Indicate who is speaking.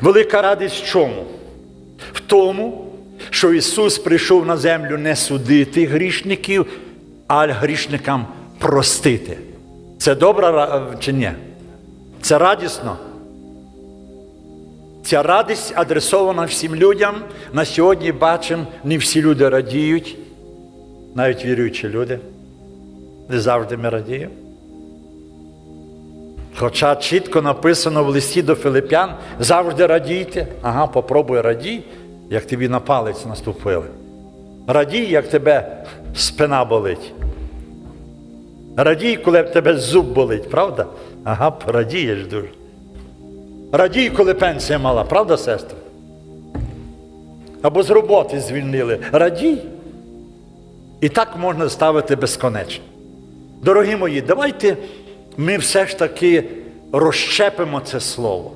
Speaker 1: Велика радість в чому? В тому, що Ісус прийшов на землю не судити грішників, а грішникам простити. Це добра чи ні? Це радісно. Ця радість адресована всім людям. На сьогодні бачимо, не всі люди радіють, навіть віруючі люди. Не завжди ми радіємо. Хоча чітко написано в листі до Филип'ян, завжди радійте. Ага, попробуй радій, як тобі на палець наступили. Радій, як тебе спина болить. Радій, коли в тебе зуб болить, правда? Ага, радієш дуже. Радій, коли пенсія мала, правда, сестра? Або з роботи звільнили. Радій. І так можна ставити безконечно. Дорогі мої, давайте ми все ж таки розщепимо це слово.